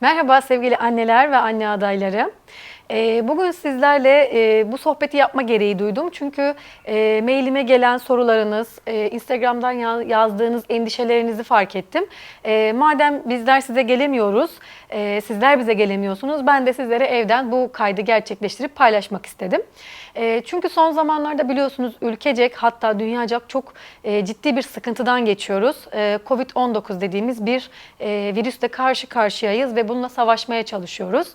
Merhaba sevgili anneler ve anne adayları. Ee, Bugün sizlerle e, bu sohbeti yapma gereği duydum. Çünkü e, mailime gelen sorularınız, e, Instagram'dan ya- yazdığınız endişelerinizi fark ettim. Madem bizler size gelemiyoruz, sizler bize gelemiyorsunuz. Ben de sizlere evden bu kaydı gerçekleştirip paylaşmak istedim. E, Çünkü son zamanlarda biliyorsunuz ülkecek hatta dünyacak çok e, ciddi bir sıkıntıdan geçiyoruz. E, Covid-19 dediğimiz bir e, virüsle karşı karşıyayız ve bununla savaşmaya çalışıyoruz.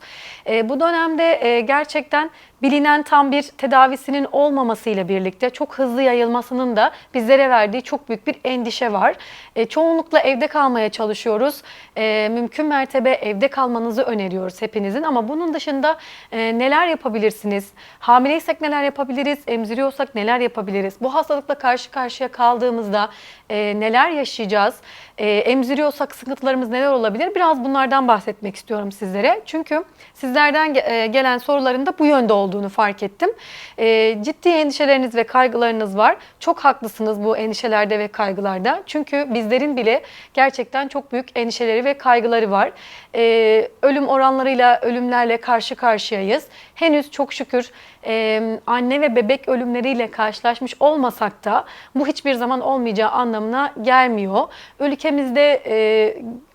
E, Bu dönemde e, gerçekten bilinen tam bir tedavisinin olmamasıyla birlikte çok hızlı yayılmasının da bizlere verdiği çok büyük bir endişe var. E, Çoğunlukla evde kalmaya çalışıyoruz. E, Mümkün mertebe evde kalmanızı öneriyoruz hepinizin ama bunun dışında e, neler yapabilirsiniz? Hamileysek neler yapabiliriz? Emziriyorsak neler yapabiliriz? Bu hastalıkla karşı karşıya kaldığımızda e, neler yaşayacağız? E, emziriyorsak sıkıntılarımız neler olabilir? Biraz bunlardan bahsetmek istiyorum sizlere. Çünkü sizlerden ge- e, gelen soruların da bu yönde olduğunu fark ettim. E, ciddi endişeleriniz ve kaygılarınız var. Çok haklısınız bu endişelerde ve kaygılarda. Çünkü bizlerin bile gerçekten çok büyük endişeleri ve kaygıları var. E, ölüm oranlarıyla, ölümlerle karşı karşıyayız. Henüz çok şükür e, anne ve bebek ölümleriyle karşılaşmış olmasak da bu hiçbir zaman olmayacağı anlamına gelmiyor. Ülkemizde e,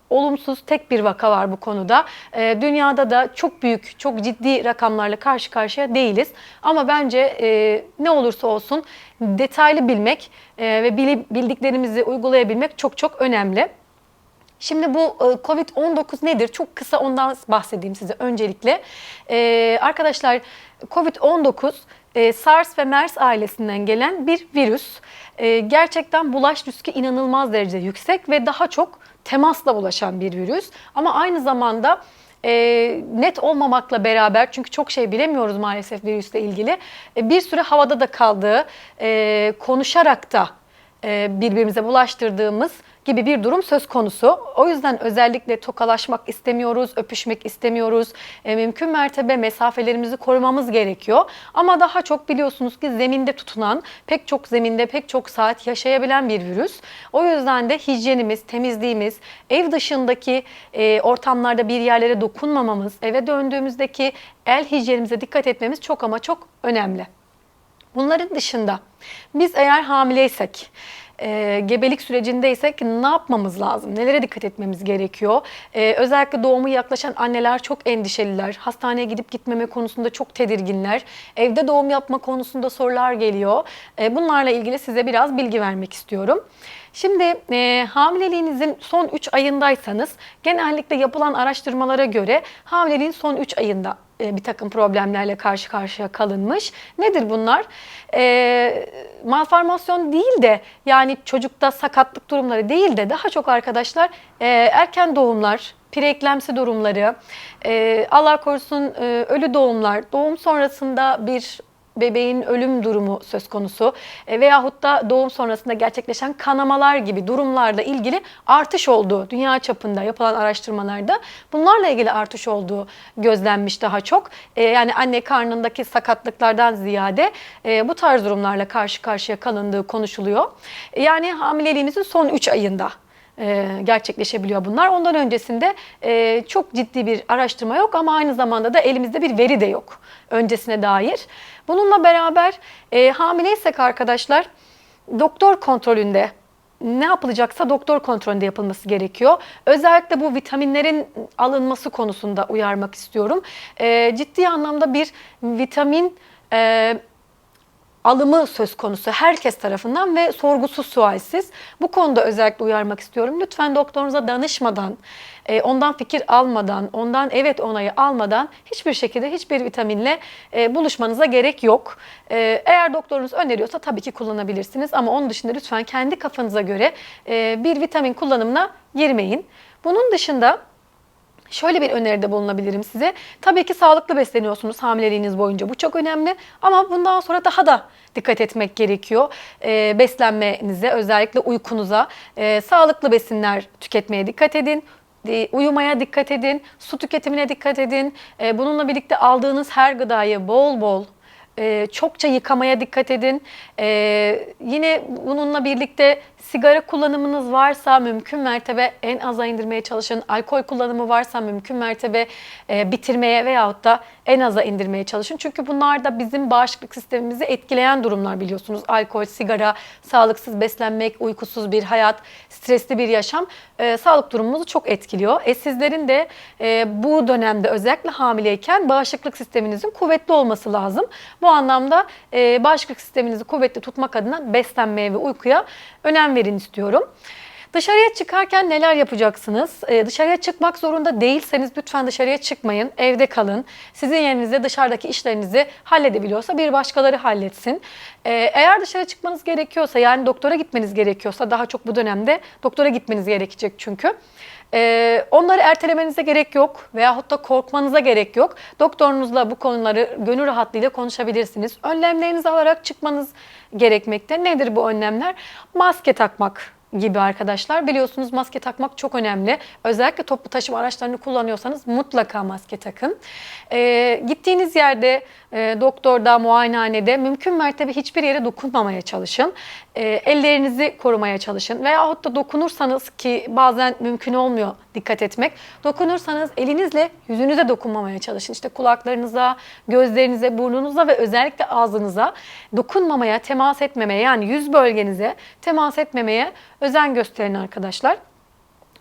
olumsuz tek bir vaka var bu konuda. E, dünyada da çok büyük, çok ciddi rakamlarla karşı karşıya değiliz. Ama bence e, ne olursa olsun detaylı bilmek e, ve bildiklerimizi uygulayabilmek çok çok önemli. Şimdi bu e, Covid-19 nedir? Çok kısa ondan bahsedeyim size öncelikle. Ee, arkadaşlar Covid-19 e, SARS ve MERS ailesinden gelen bir virüs. E, gerçekten bulaş riski inanılmaz derecede yüksek ve daha çok temasla bulaşan bir virüs. Ama aynı zamanda e, net olmamakla beraber çünkü çok şey bilemiyoruz maalesef virüsle ilgili. E, bir süre havada da kaldığı, e, konuşarak da e, birbirimize bulaştırdığımız gibi bir durum söz konusu. O yüzden özellikle tokalaşmak istemiyoruz, öpüşmek istemiyoruz. E, mümkün mertebe mesafelerimizi korumamız gerekiyor. Ama daha çok biliyorsunuz ki zeminde tutunan, pek çok zeminde pek çok saat yaşayabilen bir virüs. O yüzden de hijyenimiz, temizliğimiz, ev dışındaki e, ortamlarda bir yerlere dokunmamamız, eve döndüğümüzdeki el hijyenimize dikkat etmemiz çok ama çok önemli. Bunların dışında biz eğer hamileysek, e, gebelik sürecindeysek ne yapmamız lazım? Nelere dikkat etmemiz gerekiyor? E, özellikle doğumu yaklaşan anneler çok endişeliler. Hastaneye gidip gitmeme konusunda çok tedirginler. Evde doğum yapma konusunda sorular geliyor. E, bunlarla ilgili size biraz bilgi vermek istiyorum. Şimdi e, hamileliğinizin son 3 ayındaysanız genellikle yapılan araştırmalara göre hamileliğin son 3 ayında e, bir takım problemlerle karşı karşıya kalınmış. Nedir bunlar? E, malformasyon değil de yani çocukta sakatlık durumları değil de daha çok arkadaşlar e, erken doğumlar, preeklemsi durumları, e, Allah korusun e, ölü doğumlar, doğum sonrasında bir bebeğin ölüm durumu söz konusu e, veyahut da doğum sonrasında gerçekleşen kanamalar gibi durumlarla ilgili artış olduğu dünya çapında yapılan araştırmalarda bunlarla ilgili artış olduğu gözlenmiş daha çok. E, yani anne karnındaki sakatlıklardan ziyade e, bu tarz durumlarla karşı karşıya kalındığı konuşuluyor. E, Yani hamileliğimizin son 3 ayında e, gerçekleşebiliyor bunlar. Ondan öncesinde e, çok ciddi bir araştırma yok ama aynı zamanda da elimizde bir veri de yok öncesine dair. Bununla beraber e, hamileysek arkadaşlar doktor kontrolünde ne yapılacaksa doktor kontrolünde yapılması gerekiyor. Özellikle bu vitaminlerin alınması konusunda uyarmak istiyorum. Ciddi anlamda bir vitamin alımı söz konusu herkes tarafından ve sorgusuz sualsiz. Bu konuda özellikle uyarmak istiyorum. Lütfen doktorunuza danışmadan, e, ondan fikir almadan, ondan evet onayı almadan hiçbir şekilde hiçbir vitaminle e, buluşmanıza gerek yok. E, Eğer doktorunuz öneriyorsa tabii ki kullanabilirsiniz ama onun dışında lütfen kendi kafanıza göre bir vitamin kullanımına girmeyin. Bunun dışında Şöyle bir öneride bulunabilirim size. Tabii ki sağlıklı besleniyorsunuz hamileliğiniz boyunca. Bu çok önemli. Ama bundan sonra daha da dikkat etmek gerekiyor. Ee, beslenmenize, özellikle uykunuza. Ee, sağlıklı besinler tüketmeye dikkat edin. Ee, Uyumaya dikkat edin. Su tüketimine dikkat edin. Ee, bununla birlikte aldığınız her gıdayı bol bol e, çokça yıkamaya dikkat edin. E, yine bununla birlikte sigara kullanımınız varsa mümkün mertebe en aza indirmeye çalışın. Alkol kullanımı varsa mümkün mertebe e, bitirmeye veyahut da en aza indirmeye çalışın. Çünkü bunlar da bizim bağışıklık sistemimizi etkileyen durumlar biliyorsunuz. Alkol, sigara, sağlıksız beslenmek, uykusuz bir hayat, stresli bir yaşam e, sağlık durumumuzu çok etkiliyor. E, sizlerin de e, bu dönemde özellikle hamileyken bağışıklık sisteminizin kuvvetli olması lazım. Bu anlamda e, bağışıklık sisteminizi kuvvetli tutmak adına beslenmeye ve uykuya önem verin istiyorum. Dışarıya çıkarken neler yapacaksınız? Ee, dışarıya çıkmak zorunda değilseniz lütfen dışarıya çıkmayın. Evde kalın. Sizin yerinizde dışarıdaki işlerinizi halledebiliyorsa bir başkaları halletsin. Ee, eğer dışarı çıkmanız gerekiyorsa yani doktora gitmeniz gerekiyorsa daha çok bu dönemde doktora gitmeniz gerekecek çünkü. Ee, onları ertelemenize gerek yok veyahut da korkmanıza gerek yok. Doktorunuzla bu konuları gönül rahatlığıyla konuşabilirsiniz. Önlemlerinizi alarak çıkmanız gerekmekte. Nedir bu önlemler? Maske takmak gibi arkadaşlar. Biliyorsunuz maske takmak çok önemli. Özellikle toplu taşıma araçlarını kullanıyorsanız mutlaka maske takın. Ee, gittiğiniz yerde e, doktorda, muayenehanede mümkün mertebe hiçbir yere dokunmamaya çalışın. E, ellerinizi korumaya çalışın. Veyahut da dokunursanız ki bazen mümkün olmuyor dikkat etmek. Dokunursanız elinizle yüzünüze dokunmamaya çalışın. İşte kulaklarınıza, gözlerinize, burnunuza ve özellikle ağzınıza dokunmamaya, temas etmemeye yani yüz bölgenize temas etmemeye özen gösterin arkadaşlar.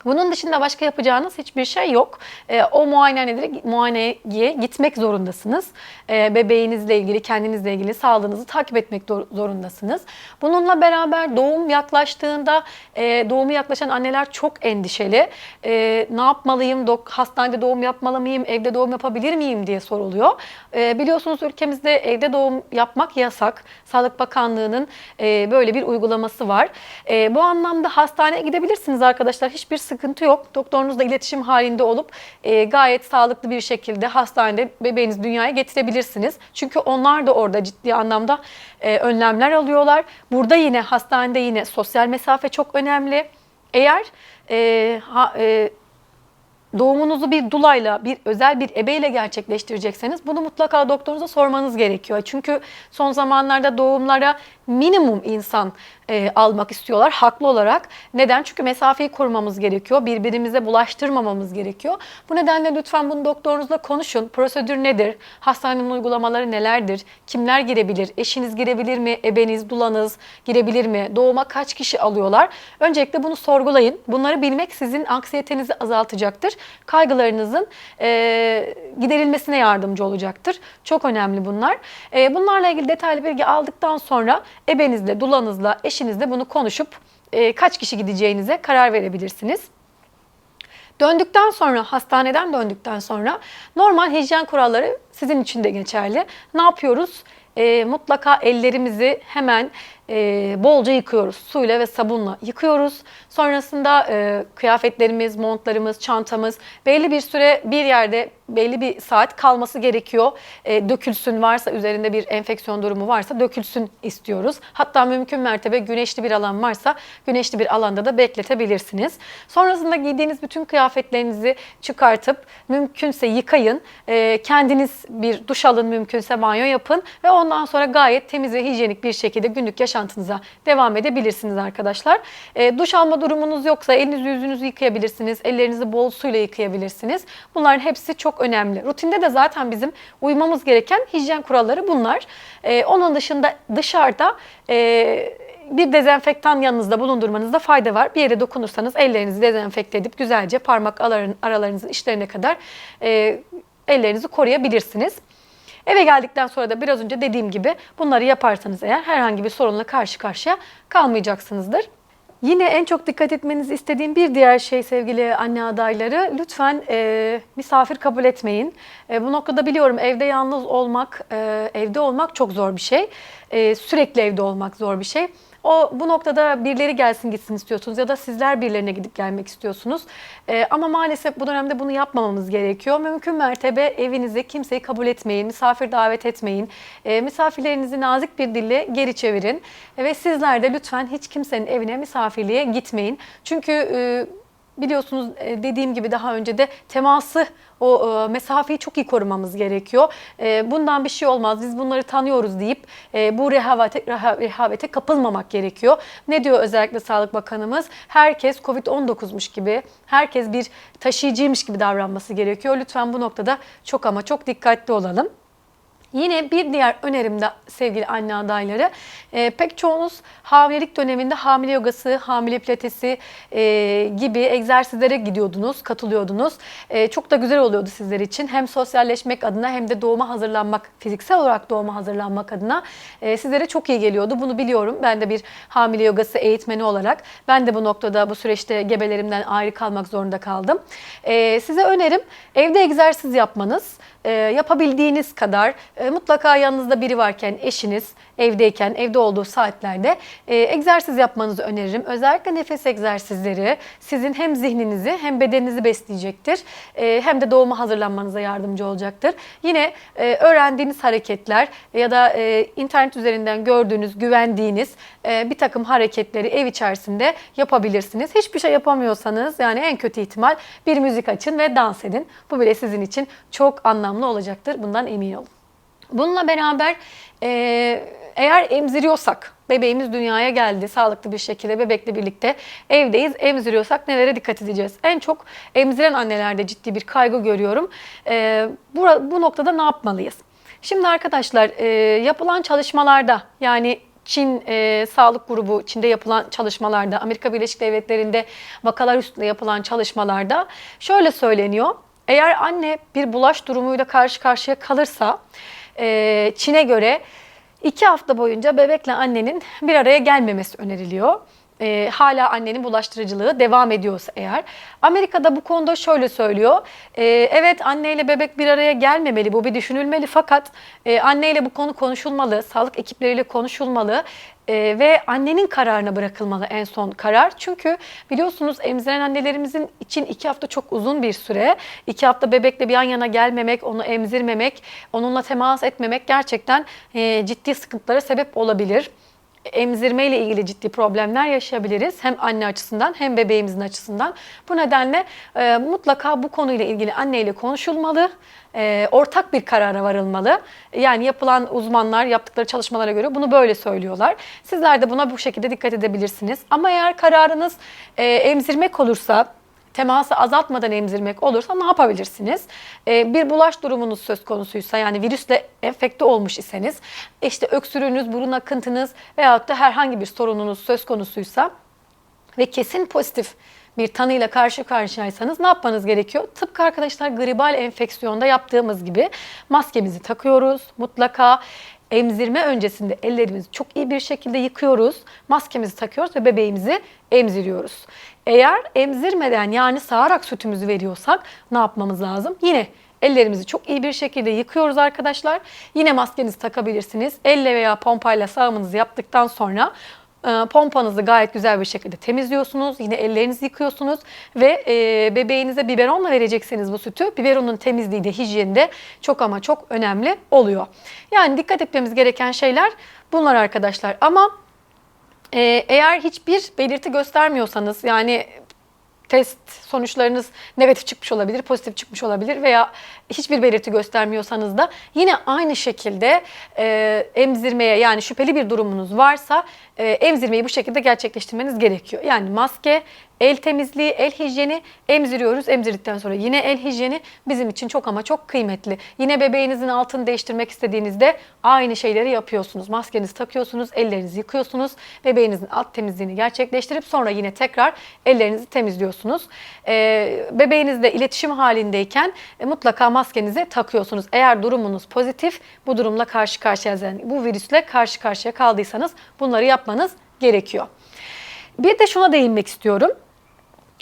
Bunun dışında başka yapacağınız hiçbir şey yok. E, o muayenehanelere, muayeneye gitmek zorundasınız. E, bebeğinizle ilgili, kendinizle ilgili sağlığınızı takip etmek zorundasınız. Bununla beraber doğum yaklaştığında, e, doğumu yaklaşan anneler çok endişeli. E, ne yapmalıyım, dok, hastanede doğum yapmalı mıyım, evde doğum yapabilir miyim diye soruluyor. E, biliyorsunuz ülkemizde evde doğum yapmak yasak. Sağlık Bakanlığı'nın e, böyle bir uygulaması var. E, bu anlamda hastaneye gidebilirsiniz arkadaşlar. Hiçbir sıkıntı yok. Doktorunuzla iletişim halinde olup e, gayet sağlıklı bir şekilde hastanede bebeğinizi dünyaya getirebilirsiniz. Çünkü onlar da orada ciddi anlamda e, önlemler alıyorlar. Burada yine hastanede yine sosyal mesafe çok önemli. Eğer e, ha, e, doğumunuzu bir dulayla, bir özel bir ebeyle gerçekleştirecekseniz bunu mutlaka doktorunuza sormanız gerekiyor. Çünkü son zamanlarda doğumlara minimum insan e, almak istiyorlar haklı olarak. Neden? Çünkü mesafeyi korumamız gerekiyor. Birbirimize bulaştırmamamız gerekiyor. Bu nedenle lütfen bunu doktorunuzla konuşun. Prosedür nedir? Hastanenin uygulamaları nelerdir? Kimler girebilir? Eşiniz girebilir mi? Ebeniz, dulanız girebilir mi? Doğuma kaç kişi alıyorlar? Öncelikle bunu sorgulayın. Bunları bilmek sizin anksiyetenizi azaltacaktır. Kaygılarınızın e, giderilmesine yardımcı olacaktır. Çok önemli bunlar. E, bunlarla ilgili detaylı bilgi aldıktan sonra ebenizle, dulanızla, eşinizle bunu konuşup e, kaç kişi gideceğinize karar verebilirsiniz. Döndükten sonra, hastaneden döndükten sonra normal hijyen kuralları sizin için de geçerli. Ne yapıyoruz? E, mutlaka ellerimizi hemen e, bolca yıkıyoruz. Suyla ve sabunla yıkıyoruz. Sonrasında e, kıyafetlerimiz, montlarımız, çantamız belli bir süre bir yerde belli bir saat kalması gerekiyor. E, dökülsün varsa üzerinde bir enfeksiyon durumu varsa dökülsün istiyoruz. Hatta mümkün mertebe güneşli bir alan varsa güneşli bir alanda da bekletebilirsiniz. Sonrasında giydiğiniz bütün kıyafetlerinizi çıkartıp mümkünse yıkayın. E, kendiniz bir duş alın mümkünse banyo yapın ve ondan sonra gayet temiz ve hijyenik bir şekilde günlük yaşantınıza devam edebilirsiniz arkadaşlar. E, duş alma durumunuz yoksa elinizi yüzünüzü yıkayabilirsiniz. Ellerinizi bol suyla yıkayabilirsiniz. Bunların hepsi çok önemli. Rutinde de zaten bizim uymamız gereken hijyen kuralları bunlar. Ee, onun dışında dışarıda e, bir dezenfektan yanınızda bulundurmanızda fayda var. Bir yere dokunursanız ellerinizi dezenfekte edip güzelce parmak aralarınızın içlerine kadar e, ellerinizi koruyabilirsiniz. Eve geldikten sonra da biraz önce dediğim gibi bunları yaparsanız eğer herhangi bir sorunla karşı karşıya kalmayacaksınızdır. Yine en çok dikkat etmenizi istediğim bir diğer şey sevgili anne adayları lütfen e, misafir kabul etmeyin. E, bu noktada biliyorum evde yalnız olmak, e, evde olmak çok zor bir şey. E, sürekli evde olmak zor bir şey. O bu noktada birileri gelsin gitsin istiyorsunuz ya da sizler birilerine gidip gelmek istiyorsunuz. Ee, ama maalesef bu dönemde bunu yapmamamız gerekiyor. Mümkün mertebe evinize kimseyi kabul etmeyin, misafir davet etmeyin. Ee, misafirlerinizi nazik bir dille geri çevirin. ve sizler de lütfen hiç kimsenin evine misafirliğe gitmeyin. Çünkü e, biliyorsunuz e, dediğim gibi daha önce de teması o e, mesafeyi çok iyi korumamız gerekiyor. E, bundan bir şey olmaz. Biz bunları tanıyoruz deyip bu rehavete, reha- rehavete kapılmamak gerekiyor. Ne diyor özellikle Sağlık Bakanımız? Herkes Covid-19'muş gibi, herkes bir taşıyıcıymış gibi davranması gerekiyor. Lütfen bu noktada çok ama çok dikkatli olalım. Yine bir diğer önerim de sevgili anne adayları, e, pek çoğunuz hamilelik döneminde hamile yogası, hamile pilatesi e, gibi egzersizlere gidiyordunuz, katılıyordunuz. E, çok da güzel oluyordu sizler için. Hem sosyalleşmek adına hem de doğuma hazırlanmak, fiziksel olarak doğuma hazırlanmak adına e, sizlere çok iyi geliyordu. Bunu biliyorum. Ben de bir hamile yogası eğitmeni olarak ben de bu noktada bu süreçte gebelerimden ayrı kalmak zorunda kaldım. E, size önerim evde egzersiz yapmanız e, yapabildiğiniz kadar e, mutlaka yanınızda biri varken eşiniz evdeyken evde olduğu saatlerde e, egzersiz yapmanızı öneririm. Özellikle nefes egzersizleri sizin hem zihninizi hem bedeninizi besleyecektir. E, hem de doğuma hazırlanmanıza yardımcı olacaktır. Yine öğrendiğiniz hareketler ya da internet üzerinden gördüğünüz, güvendiğiniz bir takım hareketleri ev içerisinde yapabilirsiniz. Hiçbir şey yapamıyorsanız yani en kötü ihtimal bir müzik açın ve dans edin. Bu bile sizin için çok anlamlı olacaktır. Bundan emin olun. Bununla beraber e, eğer emziriyorsak, bebeğimiz dünyaya geldi sağlıklı bir şekilde bebekle birlikte evdeyiz. Emziriyorsak nelere dikkat edeceğiz? En çok emziren annelerde ciddi bir kaygı görüyorum. E, bu, bu noktada ne yapmalıyız? Şimdi arkadaşlar e, yapılan çalışmalarda yani Çin e, Sağlık Grubu Çin'de yapılan çalışmalarda, Amerika Birleşik Devletleri'nde vakalar üstünde yapılan çalışmalarda şöyle söyleniyor. Eğer anne bir bulaş durumuyla karşı karşıya kalırsa Çin'e göre iki hafta boyunca bebekle annenin bir araya gelmemesi öneriliyor. E, hala annenin bulaştırıcılığı devam ediyorsa eğer. Amerika'da bu konuda şöyle söylüyor. E, evet anneyle bebek bir araya gelmemeli, bu bir düşünülmeli fakat e, anneyle bu konu konuşulmalı, sağlık ekipleriyle konuşulmalı e, ve annenin kararına bırakılmalı en son karar. Çünkü biliyorsunuz emziren annelerimizin için iki hafta çok uzun bir süre. İki hafta bebekle bir yan yana gelmemek, onu emzirmemek, onunla temas etmemek gerçekten e, ciddi sıkıntılara sebep olabilir emzirme ile ilgili ciddi problemler yaşayabiliriz. Hem anne açısından hem bebeğimizin açısından. Bu nedenle e, mutlaka bu konuyla ilgili anneyle konuşulmalı. E, ortak bir karara varılmalı. Yani yapılan uzmanlar yaptıkları çalışmalara göre bunu böyle söylüyorlar. Sizler de buna bu şekilde dikkat edebilirsiniz. Ama eğer kararınız e, emzirmek olursa teması azaltmadan emzirmek olursa ne yapabilirsiniz? Ee, bir bulaş durumunuz söz konusuysa yani virüsle enfekte olmuş iseniz işte öksürüğünüz, burun akıntınız veyahut da herhangi bir sorununuz söz konusuysa ve kesin pozitif bir tanıyla karşı karşıyaysanız ne yapmanız gerekiyor? Tıpkı arkadaşlar gribal enfeksiyonda yaptığımız gibi maskemizi takıyoruz mutlaka. Emzirme öncesinde ellerimizi çok iyi bir şekilde yıkıyoruz. Maskemizi takıyoruz ve bebeğimizi emziriyoruz. Eğer emzirmeden yani sağarak sütümüzü veriyorsak ne yapmamız lazım? Yine ellerimizi çok iyi bir şekilde yıkıyoruz arkadaşlar. Yine maskenizi takabilirsiniz. Elle veya pompayla sağımınızı yaptıktan sonra e, pompanızı gayet güzel bir şekilde temizliyorsunuz. Yine ellerinizi yıkıyorsunuz ve e, bebeğinize biberonla verecekseniz bu sütü. Biberonun temizliği de hijyeni de çok ama çok önemli oluyor. Yani dikkat etmemiz gereken şeyler bunlar arkadaşlar. Ama e, eğer hiçbir belirti göstermiyorsanız yani test sonuçlarınız negatif çıkmış olabilir, pozitif çıkmış olabilir veya hiçbir belirti göstermiyorsanız da yine aynı şekilde e, emzirmeye yani şüpheli bir durumunuz varsa e, emzirmeyi bu şekilde gerçekleştirmeniz gerekiyor. Yani maske, el temizliği, el hijyeni emziriyoruz. Emzirdikten sonra yine el hijyeni bizim için çok ama çok kıymetli. Yine bebeğinizin altını değiştirmek istediğinizde aynı şeyleri yapıyorsunuz. Maskenizi takıyorsunuz, ellerinizi yıkıyorsunuz. Bebeğinizin alt temizliğini gerçekleştirip sonra yine tekrar ellerinizi temizliyorsunuz. Ee, bebeğinizle iletişim halindeyken e, mutlaka maskenizi takıyorsunuz. Eğer durumunuz pozitif, bu durumla karşı karşıya yani bu virüsle karşı karşıya kaldıysanız bunları yapmanız gerekiyor. Bir de şuna değinmek istiyorum.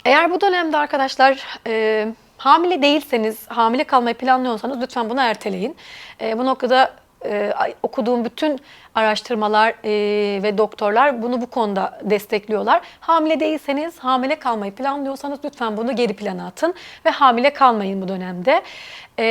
Eğer bu dönemde arkadaşlar e, hamile değilseniz, hamile kalmayı planlıyorsanız lütfen bunu erteleyin. E, bu noktada e, okuduğum bütün araştırmalar e, ve doktorlar bunu bu konuda destekliyorlar. Hamile değilseniz, hamile kalmayı planlıyorsanız lütfen bunu geri plana atın ve hamile kalmayın bu dönemde. E,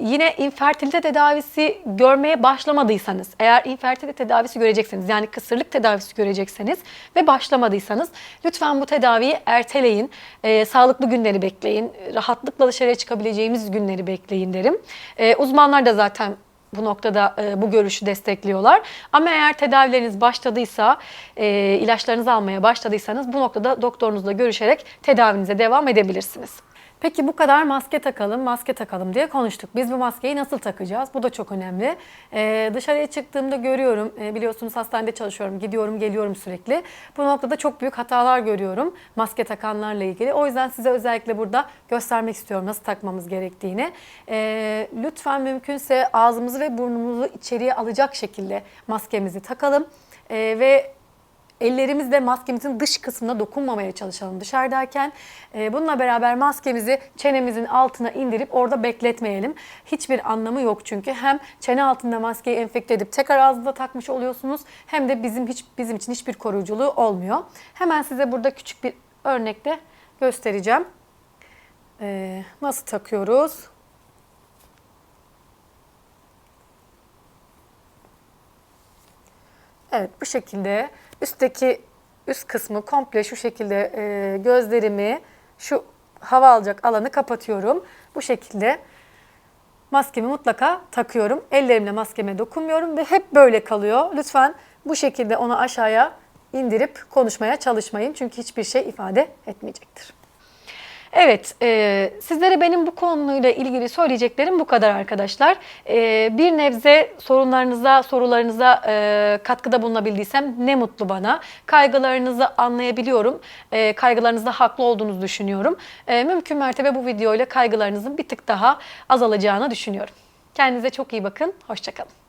yine infertilite tedavisi görmeye başlamadıysanız, eğer infertilite tedavisi görecekseniz yani kısırlık tedavisi görecekseniz ve başlamadıysanız lütfen bu tedaviyi erteleyin. E, sağlıklı günleri bekleyin. Rahatlıkla dışarıya çıkabileceğimiz günleri bekleyin derim. E, uzmanlar da zaten bu noktada e, bu görüşü destekliyorlar. Ama eğer tedavileriniz başladıysa, e, ilaçlarınızı almaya başladıysanız bu noktada doktorunuzla görüşerek tedavinize devam edebilirsiniz. Peki bu kadar maske takalım, maske takalım diye konuştuk. Biz bu maskeyi nasıl takacağız? Bu da çok önemli. Ee, dışarıya çıktığımda görüyorum, e, biliyorsunuz hastanede çalışıyorum, gidiyorum, geliyorum sürekli. Bu noktada çok büyük hatalar görüyorum maske takanlarla ilgili. O yüzden size özellikle burada göstermek istiyorum nasıl takmamız gerektiğini. Ee, lütfen mümkünse ağzımızı ve burnumuzu içeriye alacak şekilde maskemizi takalım. Ee, ve Ellerimizle maskemizin dış kısmına dokunmamaya çalışalım dışarıdayken. Ee, Bununla beraber maskemizi çenemizin altına indirip orada bekletmeyelim. Hiçbir anlamı yok çünkü. Hem çene altında maskeyi enfekte edip tekrar ağzınıza takmış oluyorsunuz hem de bizim hiç bizim için hiçbir koruyuculuğu olmuyor. Hemen size burada küçük bir örnekte göstereceğim. Ee, nasıl takıyoruz? Evet bu şekilde üstteki üst kısmı komple şu şekilde e, gözlerimi şu hava alacak alanı kapatıyorum. Bu şekilde maskemi mutlaka takıyorum. Ellerimle maskeme dokunmuyorum ve hep böyle kalıyor. Lütfen bu şekilde onu aşağıya indirip konuşmaya çalışmayın. Çünkü hiçbir şey ifade etmeyecektir. Evet, e, sizlere benim bu konuyla ilgili söyleyeceklerim bu kadar arkadaşlar. E, bir nebze sorunlarınıza, sorularınıza e, katkıda bulunabildiysem ne mutlu bana. Kaygılarınızı anlayabiliyorum. E, kaygılarınızda haklı olduğunuzu düşünüyorum. E, mümkün mertebe bu videoyla kaygılarınızın bir tık daha azalacağını düşünüyorum. Kendinize çok iyi bakın, hoşçakalın.